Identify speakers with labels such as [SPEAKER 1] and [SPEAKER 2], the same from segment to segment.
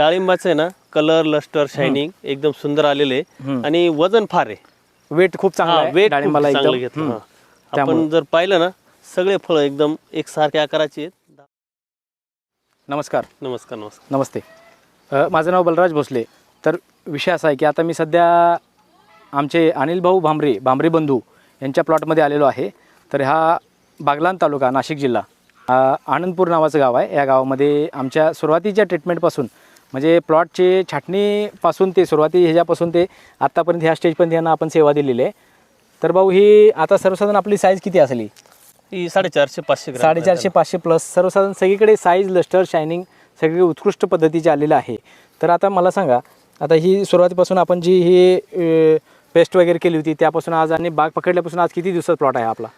[SPEAKER 1] डाळिंबाचं आहे ना colour lustre shining एकदम सुंदर आलेले आणि वजन फार आहे.
[SPEAKER 2] वेट खूप चांगला
[SPEAKER 1] हा,
[SPEAKER 2] आहे
[SPEAKER 1] खूप
[SPEAKER 2] डाळिंबाला
[SPEAKER 1] चांगलं
[SPEAKER 2] एकदम.
[SPEAKER 1] घेतं
[SPEAKER 2] हम्म.
[SPEAKER 1] हा. आपण जर पाहिलं ना सगळे फळ एकदम एकसारख्या आकाराचे आहेत.
[SPEAKER 2] नमस्कार.
[SPEAKER 1] नमस्कार नमस्कार.
[SPEAKER 2] नमस्ते. अ, माझं नाव बलराज भोसले. तर विषय असा आहे की आता मी सध्या आमचे अनिल भाऊ भांबरे भांबरे बंधू यांच्या प्लॉटमध्ये आलेलो आहे. तर हा बागलान तालुका नाशिक जिल्हा. अ, आनंदपूर नावाचं गाव आहे. या गावामध्ये आमच्या सुरुवातीच्या ट्रीटमेंटपासून म्हणजे प्लॉटचे छाटणीपासून ते सुरुवाती ह्याच्यापासून ते आत्तापर्यंत ह्या स्टेजपर्यंत यांना आपण सेवा दिलेली आहे. तर भाऊ ही आता सर्वसाधारण आपली साईज किती असली
[SPEAKER 1] ही? साडेचारशे पाचशे
[SPEAKER 2] साडेचारशे पाचशे प्लस सर्वसाधारण सगळीकडे साईज लस्टर शायनिंग सगळी उत्कृष्ट पद्धतीचे आलेलं आहे. तर आता मला सांगा आता ही सुरुवातीपासून आपण जी ही पेस्ट वगैरे केली होती त्यापासून आज आणि बाग पकडल्यापासून आज किती दिवसात प्लॉट आहे आपला?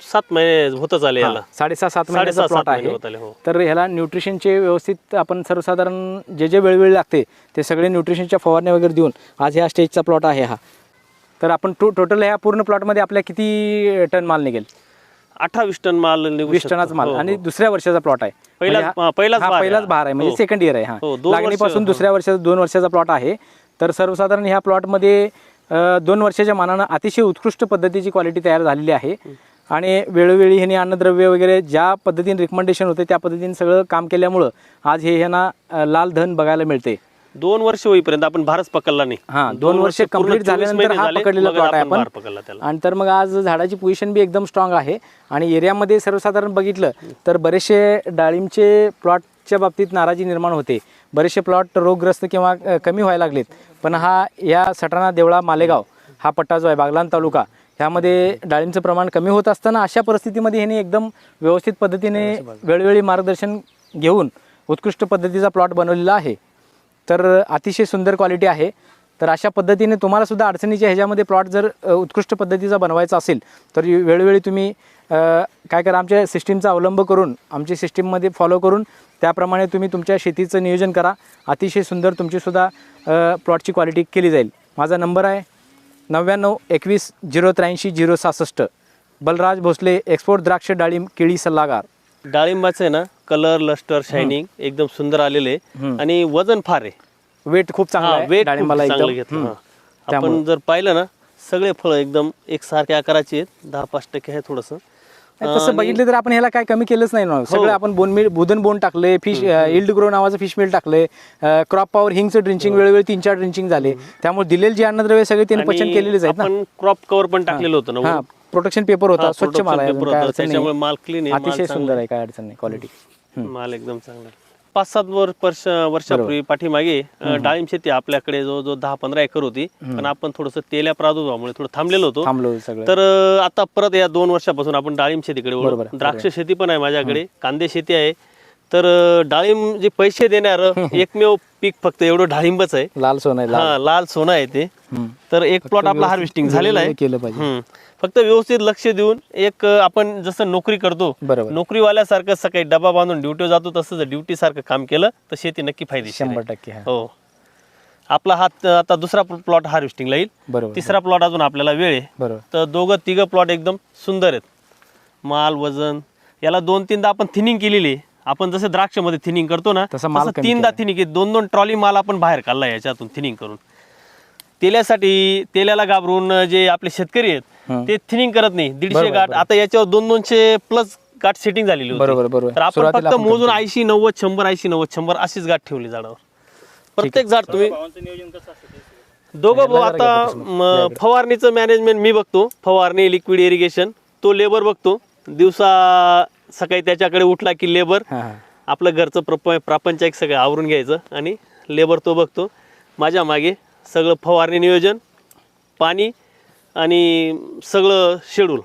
[SPEAKER 1] सात महिने होतच आले याला.
[SPEAKER 2] साडेसहा सात महिन्याचा
[SPEAKER 1] साडेसहा
[SPEAKER 2] प्लॉट
[SPEAKER 1] सात महिने
[SPEAKER 2] आहे.
[SPEAKER 1] होत आले हो.
[SPEAKER 2] तर ह्याला न्यूट्रिशनचे व्यवस्थित आपण सर्वसाधारण जे जे वेळोवेळी लागते ते सगळे न्यूट्रिशनच्या फवारण्या वगैरे देऊन आज ह्या स्टेजचा प्लॉट आहे हा. तर आपण टो टोटल ह्या पूर्ण प्लॉटमध्ये आपल्या किती टन माल निघेल?
[SPEAKER 1] अठ्ठावीस टन माल निघू
[SPEAKER 2] वीस
[SPEAKER 1] शकतो.
[SPEAKER 2] टनाचा माल.
[SPEAKER 1] हो,
[SPEAKER 2] आणि
[SPEAKER 1] हो.
[SPEAKER 2] दुसऱ्या वर्षाचा प्लॉट आहे.
[SPEAKER 1] पहिलाच-
[SPEAKER 2] म्हणजे हा-
[SPEAKER 1] हा, पहिलाच
[SPEAKER 2] हा,
[SPEAKER 1] भार आहे
[SPEAKER 2] पहिलाच
[SPEAKER 1] हा.
[SPEAKER 2] भार आहे. म्हणजे
[SPEAKER 1] हो.
[SPEAKER 2] सेकंड इयर आहे हा.
[SPEAKER 1] हो, दोन वर्ष-
[SPEAKER 2] लागणीपासून. दुसऱ्या वर्षाचा दोन वर्षाचा प्लॉट आहे. तर सर्वसाधारण ह्या प्लॉटमध्ये अं, दोन वर्षाच्या मानानं अतिशय उत्कृष्ट पद्धतीची क्वालिटी तयार झालेली आहे. आणि वेळोवेळी ह्यांनी अन्नद्रव्य वगैरे ज्या पद्धतीने रिकमेंडेशन होते त्या पद्धतीने सगळं काम केल्यामुळं आज हे ह्यांना लाल धन बघायला मिळते
[SPEAKER 1] दोन वर्ष होईपर्यंत आपण भारच पकडला नाही.
[SPEAKER 2] हा दोन वर्ष
[SPEAKER 1] 24
[SPEAKER 2] झाल्यानंतर हा पकडलेला प्लॉट आहे
[SPEAKER 1] आपण
[SPEAKER 2] आणि तर मग आज झाडाची पोझिशन बी एकदम स्ट्रॉंग आहे आणि एरियामध्ये सर्वसाधारण बघितलं तर बरेचसे डाळिंबचे प्लॉटच्या बाबतीत नाराजी निर्माण होते. बरेचसे प्लॉट रोगग्रस्त किंवा कमी व्हायला लागलेत. पण हा या सटाणा देवळा मालेगाव हा पट्टा जो आहे बागलान तालुका. ह्यामध्ये डाळिंबचं प्रमाण कमी होत असताना अशा परिस्थितीमध्ये ह्यांनी एकदम व्यवस्थित पद्धतीने वेळोवेळी मार्गदर्शन घेऊन उत्कृष्ट पद्धतीचा प्लॉट बनवलेला आहे. तर अतिशय सुंदर क्वालिटी आहे. तर अशा पद्धतीने तुम्हाला सुद्धा अडचणीच्या ह्याच्यामध्ये प्लॉट जर उत्कृष्ट पद्धतीचा बनवायचा असेल तर वेळोवेळी तुम्ही काय करा आमच्या सिस्टीमचा अवलंब करून आमची सिस्टीममध्ये फॉलो करून त्याप्रमाणे तुम्ही तुमच्या शेतीचं नियोजन करा. अतिशय सुंदर तुमचीसुद्धा प्लॉटची क्वालिटी केली जाईल. माझा नंबर आहे नव्याण्णव एकवीस झिरो त्र्याऐंशी झिरो सहासष्ट. बलराज भोसले एक्सपोर्ट द्राक्ष डाळिंब केळी सल्लागार.
[SPEAKER 1] डाळिंबाचं आहे ना कलर लस्टर शायनिंग एकदम सुंदर आलेले आणि वजन फार आहे.
[SPEAKER 2] वेट खूप चांगला
[SPEAKER 1] हा,
[SPEAKER 2] आहे
[SPEAKER 1] खूप
[SPEAKER 2] डाळिंबाला
[SPEAKER 1] चांगलं
[SPEAKER 2] एकदम.
[SPEAKER 1] घेतं,
[SPEAKER 2] हम्म.
[SPEAKER 1] हा. आपण जर पाहिलं ना सगळे फळ एकदम एकसारख्या आकाराचे आहेत. दहा पाच टक्के आहे थोडस.
[SPEAKER 2] तसं बघितलं तर आपण ह्याला काय कमी केलंच नाही
[SPEAKER 1] हो.
[SPEAKER 2] ना सगळं आपण बोन मिल बुधन बोन टाकले फिश इल्ड ग्रो नावाचं फिश मिल टाकले क्रॉप पॉवर हिंगचं ड्रिंचिंग
[SPEAKER 1] हो.
[SPEAKER 2] वेळोवेळी तीन चार ड्रिंचिंग झाले. त्यामुळे दिलेले जे अन्नद्रव्य सगळे त्यांनी पचन केलेलेच आहेत ना.
[SPEAKER 1] क्रॉप कव्हर पण टाकलेलं होतं ना
[SPEAKER 2] हा प्रोटेक्शन पेपर होता
[SPEAKER 1] हा,
[SPEAKER 2] स्वच्छ माल आहे अतिशय सुंदर आहे. काय अडचण नाही क्वालिटी.
[SPEAKER 1] माल एकदम चांगला. पाच सात वर- वर्ष वर्षापूर्वी पाठीमागे डाळिंब शेती आपल्याकडे जो जो दहा पंधरा एकर होती. पण आपण थोडस तेल्या प्रादुर्भावामुळे थोडं थांबलेलो होतो. तर आता परत या दोन वर्षापासून आपण डाळिंब शेतीकडे द्राक्ष शेती पण आहे माझ्याकडे. कांदे शेती आहे. तर डाळिंब जे पैसे देणार एकमेव पीक फक्त एवढं डाळिंबच आहे.
[SPEAKER 2] लाल सोनं आहे लाल.
[SPEAKER 1] हा लाल सोनं आहे ते. तर एक प्लॉट आपला हार्वेस्टिंग झालेला आहे.
[SPEAKER 2] केलं पाहिजे.
[SPEAKER 1] हम्म. फक्त व्यवस्थित लक्ष देऊन एक अ, आपण जसं नोकरी करतो
[SPEAKER 2] बरोबर.
[SPEAKER 1] नोकरीवाल्यासारखं सकाळी डबा बांधून ड्युटी जातो तसं जर ड्युटी सारखं काम केलं तर शेती नक्की फायदेशीर आहे.
[SPEAKER 2] शंभर टक्के हा.
[SPEAKER 1] हो. आपला हात आता दुसरा प्लॉट हार्वेस्टिंगला येईल.
[SPEAKER 2] बरोबर
[SPEAKER 1] तिसरा प्लॉट अजून आपल्याला वेळ आहे.
[SPEAKER 2] बरोबर.
[SPEAKER 1] तर दोघं तिघं प्लॉट एकदम सुंदर आहेत. माल वजन याला दोन तीनदा आपण थिनिंग केलेली आहे. आपण जसं द्राक्षमध्ये थिनिंग करतो ना
[SPEAKER 2] तसं माल
[SPEAKER 1] तसं
[SPEAKER 2] कमी
[SPEAKER 1] तीनदा थिनिंग दोन दोन ट्रॉली माल आपण बाहेर काढला याच्यातून थिनिंग करून. तेल्यासाठी तेल्याला घाबरून जे आपले शेतकरी आहेत
[SPEAKER 2] हं.
[SPEAKER 1] ते थिनिंग करत नाही. दीडशे गाठ. आता याच्यावर दोन दोनशे प्लस गाठ सेटिंग झालेली होती.
[SPEAKER 2] बरोबर, बरोबर.
[SPEAKER 1] तर आपण
[SPEAKER 2] सुरुवातीला
[SPEAKER 1] फक्त
[SPEAKER 2] आपण
[SPEAKER 1] मोजून ऐंशी नव्वद शंभर ऐंशी नव्वद शंभर अशीच गाठ ठेवली झाडावर. प्रत्येक झाड तुम्ही दोघं भाऊ आता म, फवारणीचं मॅनेजमेंट मी बघतो. फवारणी लिक्विड इरिगेशन तो लेबर बघतो. दिवसा सकाळी त्याच्याकडे उठला की लेबर आपलं घरचं प्रप प्रापंचायक सगळं आवरून घ्यायचं आणि लेबर तो बघतो. माझ्या मागे सगळं फवारणी नियोजन पाणी आणि सगळं शेड्यूल.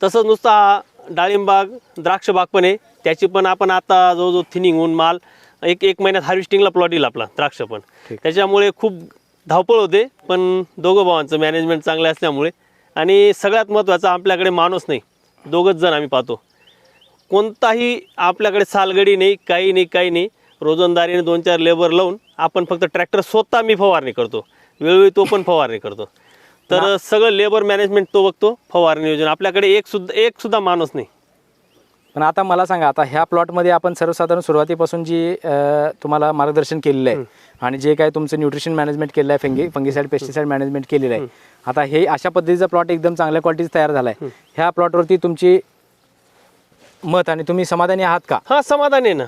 [SPEAKER 1] तसंच नुसता हा डाळिंबाग द्राक्ष बाग पण आहे. त्याची पण आपण आता जवळजवळ थिनिंग होऊन माल एक एक महिन्यात हार्वेस्टिंगला प्लॉट येईल आपला द्राक्ष पण. त्याच्यामुळे खूप धावपळ होते पण दोघं भावांचं मॅनेजमेंट चांगलं असल्यामुळे. आणि सगळ्यात महत्त्वाचं आपल्याकडे माणूस नाही. दोघंच जण आम्ही पाहतो. कोणताही आपल्याकडे सालगडी नाही काही नाही काही नाही. रोजंदारीने दोन चार लेबर लावून आपण फक्त ट्रॅक्टर स्वतः मी फवारणी करतो. वेळोवेळी तो पण फवारणी करतो. तर सगळं लेबर मॅनेजमेंट तो बघतो फवारणी नियोजन आपल्याकडे एक सुद्धा एक सुद्धा माणूस नाही.
[SPEAKER 2] पण आता मला सांगा आता ह्या प्लॉटमध्ये आपण सर्वसाधारण सुरुवातीपासून जी अ, तुम्हाला मार्गदर्शन केलेलं आहे आणि जे काय तुमचं न्यूट्रिशन मॅनेजमेंट केलेलं आहे फंगी फंगीसाईड पेस्टिसाईड मॅनेजमेंट केलेलं आहे. आता हे अशा पद्धतीचा प्लॉट एकदम चांगल्या क्वालिटीचा तयार झाला आहे ह्या प्लॉटवरती तुमची मत आणि तुम्ही समाधानी आहात का?
[SPEAKER 1] हा समाधानी ना.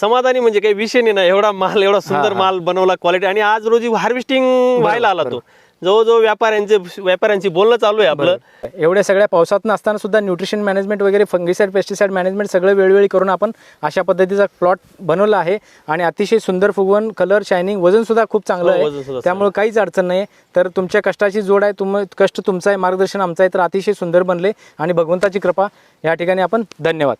[SPEAKER 1] समाधानी म्हणजे काही विषय नाही ना एवढा माल एवढा सुंदर माल बनवला क्वालिटी आणि आज रोजी हार्वेस्टिंग व्हायला आला तो. जवळजवळ व्यापाऱ्यांचे व्यापाऱ्यांची बोलणं चालू आहे आपलं.
[SPEAKER 2] एवढ्या सगळ्या पावसात नसताना सुद्धा न्यूट्रिशन मॅनेजमेंट वगैरे फंगीसाईड पेस्टिसाईड मॅनेजमेंट सगळं वेळोवेळी करून आपण अशा पद्धतीचा प्लॉट बनवला आहे. आणि अतिशय सुंदर फुगवण कलर शायनिंग वजन सुद्धा खूप चांगलं
[SPEAKER 1] हो,
[SPEAKER 2] आहे. त्यामुळे काहीच अडचण नाही तर तुमच्या कष्टाची जोड आहे तुम कष्ट तुमचं आहे मार्गदर्शन आमचं आहे तर अतिशय सुंदर बनले. आणि भगवंताची कृपा या ठिकाणी आपण धन्यवाद.